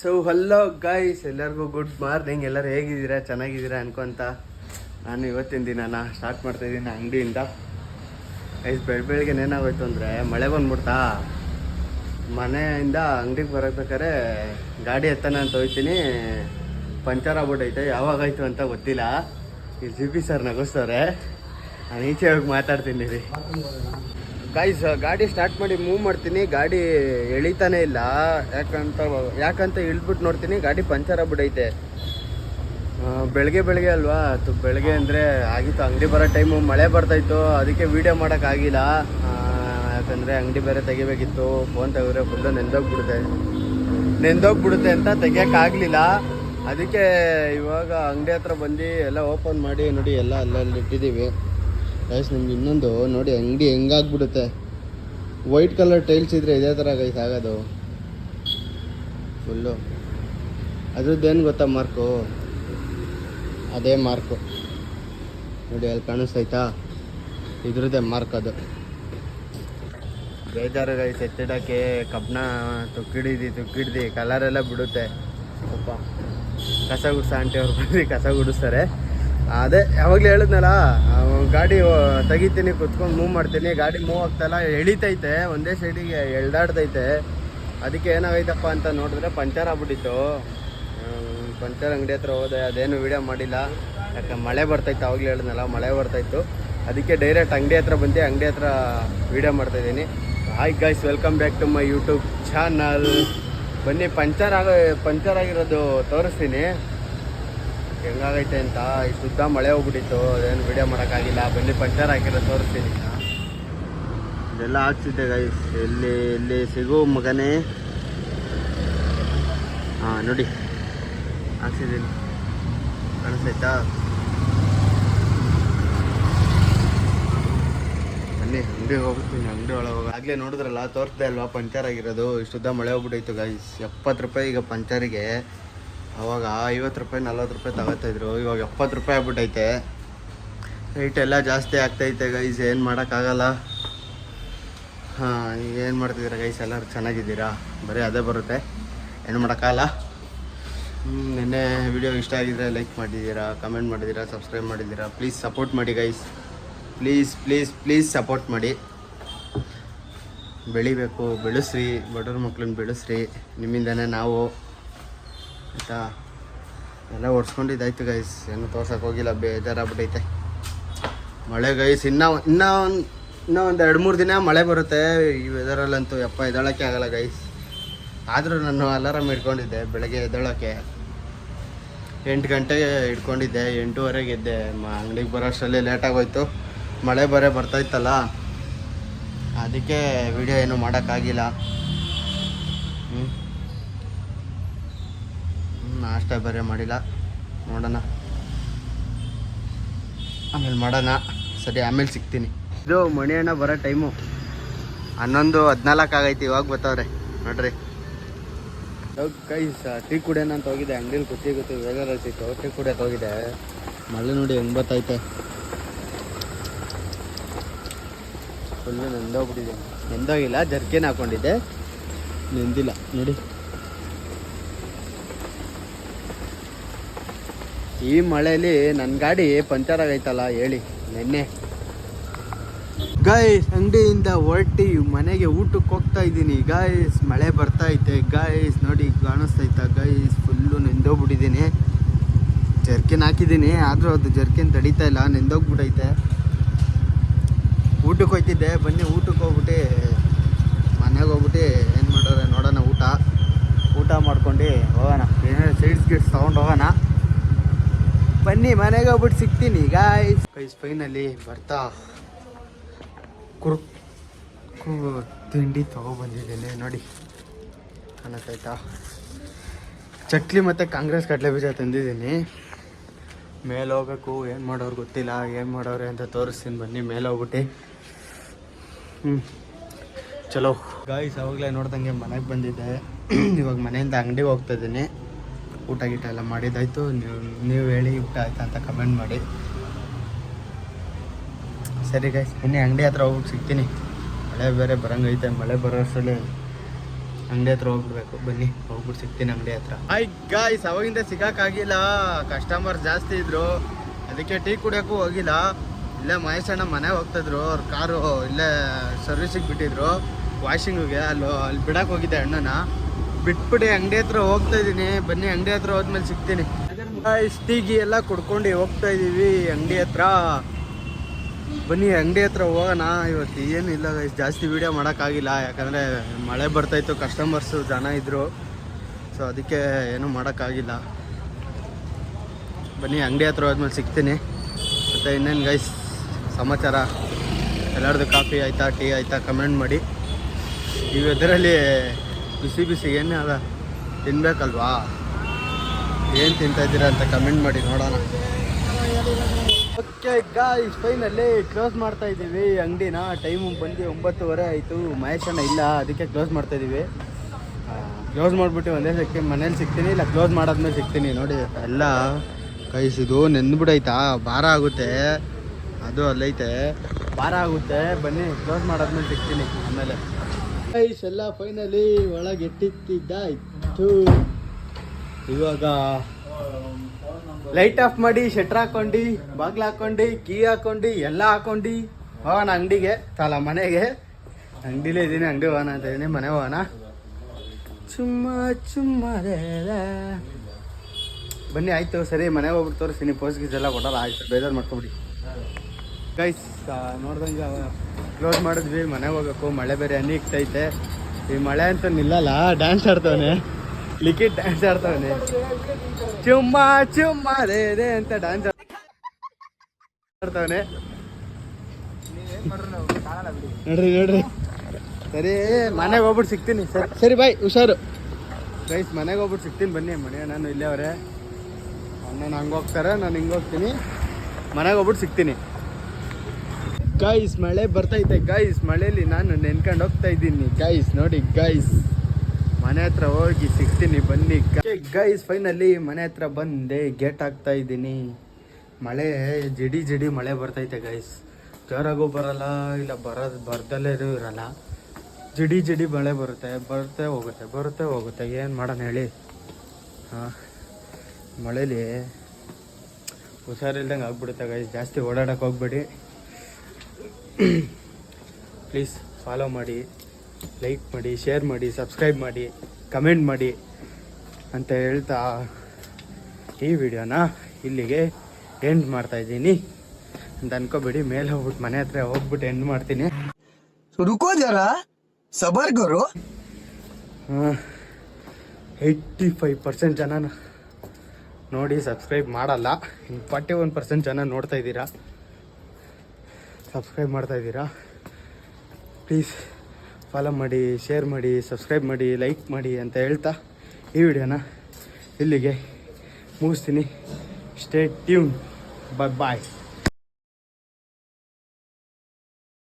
So hello guys ಎಲ್ಲರಿಗೂ good morning ಎಲ್ಲರೂ ಹೇಗಿದ್ದೀರಾ? ಚೆನ್ನಾಗಿದ್ದೀರಾ ಅನ್ಕೊಂತ ನಾನು ಇವತ್ತಿನ ನಾನು ಸ್ಟಾರ್ಟ್ ಮಾಡ್ತಾಯಿದ್ದೀನಿ ಅಂಗಡಿಯಿಂದ. ಐಸ್ ಬೆಳ ಬೆಳಿಗ್ಗೆ ಏನಾಗೋಯ್ತು ಅಂದರೆ ಮಳೆ ಬಂದ್ಬಿಡ್ತಾ. ಮನೆಯಿಂದ ಅಂಗಡಿಗೆ ಬರಬೇಕಾದ್ರೆ ಗಾಡಿ ಎತ್ತನ ಅಂತ ಹೋಗ್ತೀನಿ ಪಂಚರ್ ಆಗ್ಬಿಟ್ಟೈತೆ. ಯಾವಾಗಾಯ್ತು ಅಂತ ಗೊತ್ತಿಲ್ಲ. ಈ ಜಿ ಪಿ ಸರ್ ನಗಿಸ್ತವ್ರೆ ನಾನು ಈಚೆ ಹೋಗಿ ಮಾತಾಡ್ತೀನಿ ರೀ. ಗಾಯ್ಸ್ ಗಾಡಿ ಸ್ಟಾರ್ಟ್ ಮಾಡಿ ಮೂವ್ ಮಾಡ್ತೀನಿ. ಗಾಡಿ ಎಳಿತಾನೆ ಇಲ್ಲ. ಯಾಕಂತ ಯಾಕಂತ ಇಳ್ದ್ಬಿಟ್ಟು ನೋಡ್ತೀನಿ. ಗಾಡಿ ಪಂಚರ್ ಆಗ್ಬಿಟ್ಟೈತೆ ಬೆಳಗ್ಗೆ ಬೆಳಗ್ಗೆ ಅಲ್ವಾ? ಅದು ಬೆಳಗ್ಗೆ ಅಂದರೆ ಆಗಿತ್ತು. ಅಂಗಡಿ ಬರೋ ಟೈಮು ಮಳೆ ಬರ್ತಾಯಿತ್ತು ಅದಕ್ಕೆ ವೀಡಿಯೋ ಮಾಡೋಕ್ಕಾಗಿಲ್ಲ ಯಾಕಂದರೆ ಅಂಗಡಿ ಬೇರೆ ತೆಗಿಬೇಕಿತ್ತು. ಫೋನ್ ತೆಗೆದ್ರೆ ಫುಲ್ಲು ನೆಂದೋಗ್ಬಿಡುತ್ತೆ. ನೆಂದೋಗ್ಬಿಡುತ್ತೆ ಅಂತ ತೆಗಿಯೋಕ್ಕಾಗಲಿಲ್ಲ ಅದಕ್ಕೆ ಇವಾಗ ಅಂಗಡಿ ಹತ್ರ ಬಂದು ಎಲ್ಲ ಓಪನ್ ಮಾಡಿ ನೋಡಿ ಎಲ್ಲ ಅಲ್ಲಲ್ಲಿ ಇಟ್ಟಿದ್ದೀವಿ. ಗೈಸ್ ನಿಮ್ಗೆ ಇನ್ನೊಂದು, ನೋಡಿ, ಅಂಗಡಿ ಹೆಂಗಾಗ್ಬಿಡುತ್ತೆ. ವೈಟ್ ಕಲರ್ ಟೈಲ್ಸ್ ಇದ್ರೆ ಇದೇ ಥರ ಗೈಸ್ ಆಗೋದು. ಫುಲ್ಲು ಅದ್ರದ್ದೇನು ಗೊತ್ತಾ ಮಾರ್ಕು ಅದೇ ಮಾರ್ಕು ನೋಡಿ, ಅಲ್ಲಿ ಕಾಣಿಸ್ತೈತಾ ಇದ್ರದ್ದೇ ಮಾರ್ಕ್ ಅದು. ಬೇಜಾರು ಗೈಸ್ ಎತ್ತಿಡೋಕ್ಕೆ ಕಬ್ಬನ ತುಕ್ಕಿಡಿದು, ತುಕ್ಕಿಡ್ದು ಕಲರೆಲ್ಲ ಬಿಡುತ್ತೆ. ಸ್ವಲ್ಪ ಕಸ ಗುಡ್ಸ ಆಂಟಿ ಅವ್ರು ಬಂದು ಕಸ ಗುಡಿಸ್ತಾರೆ. ಅದೇ, ಯಾವಾಗಲೂ ಹೇಳಿದ್ನಲ್ಲ ಗಾಡಿ ತೆಗಿತೀನಿ, ಕುತ್ಕೊಂಡು ಮೂವ್ ಮಾಡ್ತೀನಿ, ಗಾಡಿ ಮೂವ್ ಆಗ್ತಾಯಿಲ್ಲ ಎಳಿತೈತೆ, ಒಂದೇ ಸೈಡಿಗೆ ಎಳ್ದಾಡ್ತೈತೆ. ಅದಕ್ಕೆ ಏನಾಗೈತಪ್ಪ ಅಂತ ನೋಡಿದ್ರೆ ಪಂಚರ್ ಆಗ್ಬಿಟ್ಟಿತ್ತು. ಪಂಚರ್ ಅಂಗಡಿ ಹತ್ರ ಹೋದೆ, ಅದೇನು ವೀಡಿಯೋ ಮಾಡಿಲ್ಲ. ಯಾಕೆ ಮಳೆ ಬರ್ತೈತೆ ಆವಾಗಲೇ ಹೇಳಿದ್ನಲ್ಲ, ಮಳೆ ಬರ್ತಾಯಿತ್ತು ಅದಕ್ಕೆ ಡೈರೆಕ್ಟ್ ಅಂಗಡಿ ಹತ್ರ ಬಂದು, ಅಂಗಡಿ ಹತ್ರ ವೀಡಿಯೋ ಮಾಡ್ತಾಯಿದ್ದೀನಿ hi guys welcome back to my YouTube channel ಬನ್ನಿ, ಪಂಚರ್ ಆಗೋ, ಪಂಚರ್ ಆಗಿರೋದು ತೋರಿಸ್ತೀನಿ. ಹೆಂಗಾಗೈತೆ ಅಂತ? ಈ ಸುದ್ದ ಮಳೆ ಹೋಗ್ಬಿಟ್ಟಿತ್ತು. ಅದೇನು ವಿಡಿಯೋ ಮಾಡೋಕ್ಕಾಗಿಲ್ಲ. ಬನ್ನಿ ಪಂಚರ್ ಹಾಕಿರೋ ತೋರಿಸ್ತೀನಿ. ಇದೆಲ್ಲ ಹಾಕ್ಸಿದ್ದೆ ಗೈಸ್ ಎಲ್ಲಿ ಎಲ್ಲಿ ಸಿಗು ಮಗನೇ? ಹಾಂ, ನೋಡಿ. ಹಾಕ್ಸಿದ್ದೀನಿ. ಕಾಣಿಸ್ತಾಯ್ತಾ ಬನ್ನಿ ಅಂಗಡಿಗೆ ಹೋಗ್ತೀನಿ, ಅಂಗಡಿ ಒಳಗೆ ಹೋಗಿ. ಆಗಲೇ ನೋಡಿದ್ರಲ್ಲ, ತೋರಿಸ್ದೆ ಅಲ್ವಾ? ಪಂಚರ್ ಆಗಿರೋದು. ಇಷ್ಟುದ್ದ ಮಳೆ ಹೋಗ್ಬಿಟ್ಟೈತು ಗೈಸ್ ಎಪ್ಪತ್ತು ರೂಪಾಯಿ ಈಗ ಪಂಚರಿಗೆ. ಅವಾಗ ಐವತ್ತು ರೂಪಾಯಿ, ನಲ್ವತ್ತು ರೂಪಾಯಿ ತಗೋತಾಯಿದ್ರು ಇವಾಗ ಎಪ್ಪತ್ತು ರೂಪಾಯಿ ಆಗ್ಬಿಟ್ಟೈತೆ. ರೇಟ್ ಎಲ್ಲ ಜಾಸ್ತಿ ಆಗ್ತೈತೆ ಗೈಸ್ ಏನು ಮಾಡೋಕ್ಕಾಗಲ್ಲ. ಹಾಂ, ಏನು ಮಾಡ್ತಿದ್ದೀರ ಗೈಸ್ ಎಲ್ಲರೂ ಚೆನ್ನಾಗಿದ್ದೀರಾ? ಬರೀ ಅದೇ ಬರುತ್ತೆ. ಏನು ಮಾಡೋಕ್ಕಾಗಲ್ಲ. ನಿನ್ನೆ ವಿಡಿಯೋ ಇಷ್ಟ ಆಗಿದ್ರೆ ಲೈಕ್ ಮಾಡಿದ್ದೀರಾ ಕಮೆಂಟ್ ಮಾಡಿದ್ದೀರಾ ಸಬ್ಸ್ಕ್ರೈಬ್ ಮಾಡಿದ್ದೀರಾ. ಪ್ಲೀಸ್ ಸಪೋರ್ಟ್ ಮಾಡಿ guys please please please support ಮಾಡಿ. ಬೆಳಿಬೇಕು, ಬೆಳೆಸ್ರಿ, ಬಡವ್ರ ಮಕ್ಳನ್ನ ಬೆಳೆಸ್ರಿ. ನಿಮ್ಮಿಂದನೇ ನಾವು ಆಯಿತಾ? ಎಲ್ಲ ಒಡ್ಸ್ಕೊಂಡಿದ್ದಾಯ್ತು ಗೈಸ್ ಏನು ತೋರ್ಸಕ್ಕೆ ಹೋಗಿಲ್ಲ ಬೇಜಾರಾಗ್ಬಿಟ್ಟೈತೆ ಮಳೆ ಗೈಸ್ ಇನ್ನೂ ಇನ್ನೂ ಒಂದು ಇನ್ನೂ ಒಂದು ಎರಡು ಮೂರು ದಿನ ಮಳೆ ಬರುತ್ತೆ. ಈ ವೆದರಲ್ಲಂತೂ ಯಪ್ಪ ಎದ್ದೇಳೋಕ್ಕೆ ಆಗಲ್ಲ ಗೈಸ್ ಆದರೂ ನಾನು ಅಲಾರಾಮ್ ಇಟ್ಕೊಂಡಿದ್ದೆ ಬೆಳಗ್ಗೆ ಎದ್ದೇಳೋಕ್ಕೆ ಎಂಟು ಗಂಟೆಗೆ ಇಟ್ಕೊಂಡಿದ್ದೆ ಎಂಟೂವರೆಗೆ ಇದ್ದೆ ಮ ಅಂಗಡಿಗೆ ಬರೋ ಅಷ್ಟರಲ್ಲಿ ಲೇಟಾಗೋಯ್ತು ಮಳೆ ಬರೇ ಬರ್ತಾಯಿತ್ತಲ್ಲ ಅದಕ್ಕೆ ವಿಡಿಯೋ ಏನು ಮಾಡೋಕ್ಕಾಗಿಲ್ಲ. ಹ್ಞೂ ನಾಷ್ಟ ಬೇರೆ ಮಾಡಿಲ್ಲ. ನೋಡೋಣ. ಆಮೇಲೆ ಮಾಡೋಣ. ಸರಿ, ಆಮೇಲೆ ಸಿಗ್ತೀನಿ. ಇದು ಮಣಿ ಅಣ್ಣ ಬರೋ ಟೈಮು ಹನ್ನೊಂದು ಹದಿನಾಲ್ಕು ಆಗೈತಿ ಇವಾಗ ಬರ್ತಾವ್ರೆ ನೋಡ್ರಿ. ಕೈ ಟೀ ಕುಡಿಯೋಣ ಅಂತ ಹೋಗಿದೆ. ಅಂಗಡಿಲಿ ಕೂತಿ ಗೊತ್ತಿ ವೆದರ್ ಸಿಕ್ತು ಟೀ ಕುಡಿಯೋಕೆ ಹೋಗಿದ್ದೆ ಮಳೆ ನೋಡಿ ಹೆಂಗೆ ಬರ್ತೈತೆ ಫುಲ್ಲು ನೆಂದೋಗ್ಬಿಟ್ಟಿದೆ. ನೆಂದೋಗಿಲ್ಲ, ಜರ್ಕಿನ್ ಹಾಕ್ಕೊಂಡಿದ್ದೆ ನೆಂದಿಲ್ಲ. ನೋಡಿ. ಈ ಮಳೆಯಲ್ಲಿ ನನ್ನ ಗಾಡಿ ಪಂಚರ್ ಆಗೈತಲ್ಲ ಹೇಳಿ, ನಿನ್ನೆ. ಗಾಯ್ಸ್ ಅಂಗಡಿಯಿಂದ ಹೊರಟಿ ಮನೆಗೆ ಊಟಕ್ಕೆ ಹೋಗ್ತಾ ಇದ್ದೀನಿ. ಗಾಯ್ಸ್ ಮಳೆ ಬರ್ತಾ ಐತೆ. ಗಾಯ್ಸ್ ನೋಡಿ ಕಾಣಿಸ್ತೈತ ಗಾಯ್ಸ್ ಫುಲ್ಲು ನೆಂದೋಗ್ಬಿಟ್ಟಿದ್ದೀನಿ. ಜರ್ಕಿನ್ ಹಾಕಿದ್ದೀನಿ. ಆದರೂ ಅದು ಜರ್ಕಿನ್ ತಡೀತಾ ಇಲ್ಲ, ನೆಂದೋಗ್ಬಿಟ್ಟೈತೆ. ಊಟಕ್ಕೆ ಹೋಯ್ತಿದ್ದೆ. ಬನ್ನಿ, ಊಟಕ್ಕೆ ಹೋಗ್ಬಿಟ್ಟು ಮನೆಗೆ ಹೋಗ್ಬಿಟ್ಟು ಏನು ಮಾಡೋರೆ ನೋಡೋಣ ಊಟ. ಊಟ ಮಾಡ್ಕೊಂಡು ಹೋಗೋಣ. ಏನಾದ್ರು ಸೈಡ್ಸ್ ಗಿಡ್ಸ್ ತೊಗೊಂಡು ಹೋಗೋಣ. ಬನ್ನಿ, ಮನೆಗೆ ಹೋಗ್ಬಿಟ್ಟು ಸಿಗ್ತೀನಿ ಗಾಯ್ಸ್ ಗೈಸ್ ಫೈನಲ್ಲಿ ಬರ್ತಾ. ಕುರು ತಿಂಡಿ ತೊಗೊಬಂದಿದ್ದೇನೆ ನೋಡಿ. ಕಾಣತ್ತಾಯ್ತಾ? ಚಕ್ಲಿ ಮತ್ತು ಕಾಂಗ್ರೆಸ್ ಕಡಲೆ ಬೀಜ ತಂದಿದ್ದೀನಿ. ಮೇಲೆ ಹೋಗ್ಬೇಕು, ಏನು ಮಾಡೋರು ಗೊತ್ತಿಲ್ಲ, ಏನು ಮಾಡೋರೆ ಅಂತ ತೋರಿಸ್ತೀನಿ, ಬನ್ನಿ, ಮೇಲೆ ಹೋಗ್ಬಿಟ್ಟು. ಹ್ಞೂ ಚಲೋ. ಗಾಯ್ಸ್ ಅವಾಗಲೇ ನೋಡ್ದಂಗೆ ಮನೆಗೆ ಬಂದಿದ್ದೆ. ಇವಾಗ ಮನೆಯಿಂದ ಅಂಗಡಿಗೆ ಹೋಗ್ತಾ ಇದ್ದೀನಿ. ಊಟ ಗೀಟ ಎಲ್ಲ ಮಾಡಿದ್ದಾಯ್ತು. ನೀವು ನೀವು ಹೇಳಿ, ಊಟ ಆಯ್ತಾ ಅಂತ ಕಮೆಂಟ್ ಮಾಡಿ. ಸರಿ ಗೈಸ್ ಇನ್ನೇ ಅಂಗಡಿ ಹತ್ರ ಹೋಗ್ಬಿಟ್ಟು ಸಿಗ್ತೀನಿ. ಮಳೆ ಬೇರೆ ಬರಂಗೈತೆ, ಮಳೆ ಬರೋ ಅಷ್ಟರಲ್ಲಿ ಅಂಗಡಿ ಹತ್ರ ಹೋಗ್ಬಿಡ್ಬೇಕು. ಬನ್ನಿ, ಹೋಗ್ಬಿಟ್ಟು ಸಿಗ್ತೀನಿ ಅಂಗಡಿ ಹತ್ರ. ಐ ಗಾಯ್ಸ್ ಅವಾಗಿಂದ ಸಿಗೋಕ್ಕಾಗಿಲ್ಲ ಕಸ್ಟಮರ್ ಜಾಸ್ತಿ ಇದ್ರು. ಅದಕ್ಕೆ ಟೀ ಕುಡಿಯೋಕ್ಕೂ ಹೋಗಿಲ್ಲ. ಇಲ್ಲೇ ಮಹೇಶಣ್ಣ ಮನೆ ಹೋಗ್ತಿದ್ರು. ಅವ್ರ ಕಾರು ಇಲ್ಲೇ ಸರ್ವಿಸಿಗೆ ಬಿಟ್ಟಿದ್ರು. ವಾಷಿಂಗಿಗೆ ಅಲ್ಲಿ ಅಲ್ಲಿ ಬಿಡಕ್ಕೆ ಹೋಗಿದ್ದೆ ಅಣ್ಣನ. ಬಿಟ್ಬಿಟ್ಟು ಅಂಗಡಿ ಹತ್ರ ಹೋಗ್ತಾ ಇದ್ದೀನಿ ಬನ್ನಿ, ಅಂಗಡಿ ಹತ್ರ ಹೋದ್ಮೇಲೆ ಸಿಗ್ತೀನಿ. ಟೀಗಿ ಎಲ್ಲ ಕುಡ್ಕೊಂಡು ಹೋಗ್ತಾ ಇದೀವಿ ಅಂಗಡಿ ಹತ್ರ. ಬನ್ನಿ, ಅಂಗಡಿ ಹತ್ರ ಹೋಗೋಣ. ಇವತ್ತು ಏನಿಲ್ಲ ಗಾಯ್ಸ್ ಜಾಸ್ತಿ ವೀಡಿಯೋ ಮಾಡೋಕ್ಕಾಗಿಲ್ಲ. ಯಾಕಂದರೆ ಮಳೆ ಬರ್ತಾಯಿತ್ತು ಕಸ್ಟಮರ್ಸು ಜನ ಇದ್ದರು ಸೊ ಅದಕ್ಕೆ ಏನೂ ಮಾಡೋಕ್ಕಾಗಿಲ್ಲ. ಬನ್ನಿ, ಅಂಗಡಿ ಹತ್ರ ಹೋದ್ಮೇಲೆ ಸಿಗ್ತೀನಿ. ಮತ್ತು ಇನ್ನೇನು ಗೈಸ್ ಸಮಾಚಾರ? ಎಲ್ಲರದು ಕಾಫಿ ಆಯಿತಾ, ಟೀ ಆಯಿತಾ? ಕಮೆಂಟ್ ಮಾಡಿ. ಈ ವೆದರಲ್ಲಿ ಬಿಸಿ ಬಿಸಿ ಏನೇ ಅದ, ತಿನ್ಬೇಕಲ್ವಾ? ಏನು ತಿಂತಾ ಇದ್ದೀರಾ ಅಂತ ಕಮೆಂಟ್ ಮಾಡಿ ನೋಡೋಣ. ಓಕೆ ಗಾಯ್ಸ್ ಫೈನಲ್ಲಿ ಕ್ಲೋಸ್ ಮಾಡ್ತಾ ಇದ್ದೀವಿ. ಅಂಗಡಿನ ಟೈಮು ಬಂದು ಒಂಬತ್ತುವರೆ ಆಯಿತು. ಮಹೇಶಣ್ಣ ಇಲ್ಲ, ಅದಕ್ಕೆ ಕ್ಲೋಸ್ ಮಾಡ್ತಾ ಇದ್ದೀವಿ. ಕ್ಲೋಸ್ ಮಾಡಿಬಿಟ್ಟು ಒಂದೇ ಸಿಕ್ತಿ ಮನೇಲಿ ಸಿಗ್ತೀನಿ, ಇಲ್ಲ ಕ್ಲೋಸ್ ಮಾಡಾದ್ಮೇಲೆ ಸಿಗ್ತೀನಿ. ನೋಡಿ, ಎಲ್ಲ ಕೈಸಿದು ನೆಂದ್ಬಿಡೈತಾ ಭಾರ ಆಗುತ್ತೆ. ಅದು ಅಲ್ಲೈತೆ. ಭಾರ ಆಗುತ್ತೆ. ಬನ್ನಿ ಕ್ಲೋಸ್ ಮಾಡಾದ್ಮೇಲೆ ಸಿಗ್ತೀನಿ ಆಮೇಲೆ. ಕೈಸ್ ಎಲ್ಲ ಫೈನಲಿ ಒಳಗೆ ಎಟ್ಟಿತ್ತಿದ್ದಾಯ್ತು ಇವಾಗ ಲೈಟ್ ಆಫ್ ಮಾಡಿ ಶೆಟ್ರ್ ಹಾಕೊಂಡು, ಬಾಗ್ಲು ಹಾಕೊಂಡು ಕೀ ಹಾಕೊಂಡು, ಎಲ್ಲ ಹಾಕೊಂಡು, ಹೋಗೋಣ ಅಂಗಡಿಗೆ. ತಲ ಮನೆಗೆ. ಅಂಗಡಿಲೇ ಇದ್ದೀನಿ ಅಂಗಡಿ ಹೋಗೋಣ ಅಂತ ಇದ್ದೀನಿ ಮನೆ ಹೋಗೋಣ. ಚುಮ್ಮ ಚುಮ್ಮ ಬನ್ನಿ, ಆಯ್ತು, ಸರಿ, ಮನೆಗೆ ಹೋಗ್ಬಿಟ್ಟು ತೋರಿಸ್ತೀನಿ. ಪೋಸ್ಟ್ ಗೀಸ್ ಎಲ್ಲ ಕೊಡಲ್ಲ, ಆಯ್ತು, ಬೇಜಾರು ಮಾಡ್ಕೊಬಿಡಿ. ಗೈಸ್ ನೋಡ್ದಂಗೆ ಕ್ಲೋಸ್ ಮಾಡಿದ್ವಿ ಮನೆಗೆ ಹೋಗಬೇಕು ಮಳೆ ಬೇರೆ ಅನಿಕ್ತೈತೆ ಈ ಮಳೆ ಅಂತ ನಿಲ್ಲಲ್ಲ ಡ್ಯಾನ್ಸ್ ಆಡ್ತವನೆ. ಲಿಕ್ವಿಡ್ ಡ್ಯಾನ್ಸ್ ಆಡ್ತವನೆ. ಚುಮ್ಮ ಚುಮ್ಮ ರೇ ರೇ ಅಂತ ಡ್ಯಾನ್ಸ್ ಆಡ್ತವನೆ. ನೋಡ್ರಿ ನೋಡ್ರಿ. ಸರಿ ಮನೆಗೆ ಹೋಗ್ಬಿಟ್ಟು ಸಿಗ್ತೀನಿ. ಸರಿ ಸರಿ ಬಾಯ್ ಹುಷಾರು. ಗೈಸ್ ಮನೆಗೆ ಹೋಗ್ಬಿಟ್ಟು ಸಿಗ್ತೀನಿ ಬನ್ನಿ ಮನೆ ನಾನು ಇಲ್ಲೇ ಅವರೇ. ಅಣ್ಣನ ಹಂಗೆ ಹೋಗ್ತಾರೆ ನಾನು ಹಿಂಗೆ ಹೋಗ್ತೀನಿ. ಮನೆಗೆ ಹೋಗ್ಬಿಟ್ಟು ಸಿಗ್ತೀನಿ. ಗೈಸ್ ಮಳೆ ಬರ್ತೈತೆ. ಗೈಸ್ ಮಳೆಯಲ್ಲಿ ನಾನು ನೆನ್ಕೊಂಡು ಹೋಗ್ತಾ ಇದ್ದೀನಿ. ಗೈಸ್ ನೋಡಿ ಗೈಸ್ ಮನೆ ಹತ್ರ ಹೋಗಿ ಸಿಗ್ತೀನಿ, ಬನ್ನಿ. ಗೈಸ್ ಫೈನಲಿ ಮನೆ ಹತ್ರ ಬಂದೆ ಗೇಟ್ ಹಾಕ್ತಾ ಇದ್ದೀನಿ. ಮಳೆ, ಜಿಡಿ ಜಿಡಿ ಮಳೆ ಬರ್ತೈತೆ ಗೈಸ್ ಜೋರಾಗೂ ಬರಲ್ಲ, ಇಲ್ಲ ಬರ ಬರ್ದಲ್ಲೇ ಇರಲ್ಲ. ಜಿಡಿ ಜಿಡಿ ಮಳೆ ಬರುತ್ತೆ ಬರುತ್ತೆ, ಹೋಗುತ್ತೆ ಬರುತ್ತೆ, ಹೋಗುತ್ತೆ. ಏನು ಮಾಡೋಣ ಹೇಳಿ? ಹಾಂ, ಮಳೇಲಿ ಹುಷಾರಿಲ್ದಂಗೆ ಆಗ್ಬಿಡುತ್ತೆ ಗೈಸ್ ಜಾಸ್ತಿ ಓಡಾಡಕ್ಕೆ ಹೋಗ್ಬೇಡಿ. ಪ್ಲೀಸ್ ಫಾಲೋ ಮಾಡಿ ಲೈಕ್ ಮಾಡಿ ಶೇರ್ ಮಾಡಿ ಸಬ್ಸ್ಕ್ರೈಬ್ ಮಾಡಿ ಕಮೆಂಟ್ ಮಾಡಿ ಅಂತ ಹೇಳ್ತಾ ಈ ವಿಡಿಯೋನ ಇಲ್ಲಿಗೆ ಎಂಡ್ ಮಾಡ್ತಾ ಮಾಡ್ತಾಯಿದ್ದೀನಿ ಅಂತ ಅನ್ಕೋಬೇಡಿ ಮೇಲೆ ಹೋಗ್ಬಿಟ್ಟು ಮನೆ ಹತ್ರ ಹೋಗ್ಬಿಟ್ಟು ಎಂಡ್ ಮಾಡ್ತೀನಿ. ರುಕೋ ಜರ ಸಬರ್ಗರು ಏಯ್ಟಿ ಫೈವ್ ಪರ್ಸೆಂಟ್ ಜನ ನೋಡಿ ಸಬ್ಸ್ಕ್ರೈಬ್ ಮಾಡಲ್ಲ. ಇನ್ನು ಫಾರ್ಟಿ ಒನ್ ಪರ್ಸೆಂಟ್ ಜನ ನೋಡ್ತಾ ಇದ್ದೀರಾ. ಸಬ್ಸ್ಕ್ರೈಬ್ ಮಾಡ್ತಾ ಇದ್ದೀರಾ? ಪ್ಲೀಸ್ ಫಾಲೋ ಮಾಡಿ ಶೇರ್ ಮಾಡಿ ಸಬ್ಸ್ಕ್ರೈಬ್ ಮಾಡಿ ಲೈಕ್ ಮಾಡಿ ಅಂತ ಹೇಳ್ತಾ ಈ ವಿಡಿಯೋನ ಇಲ್ಲಿಗೆ ಮುಗಿಸ್ತೀನಿ. ಸ್ಟೇ ಟ್ಯೂನ್ ಬಾಯ್ ಬಾಯ್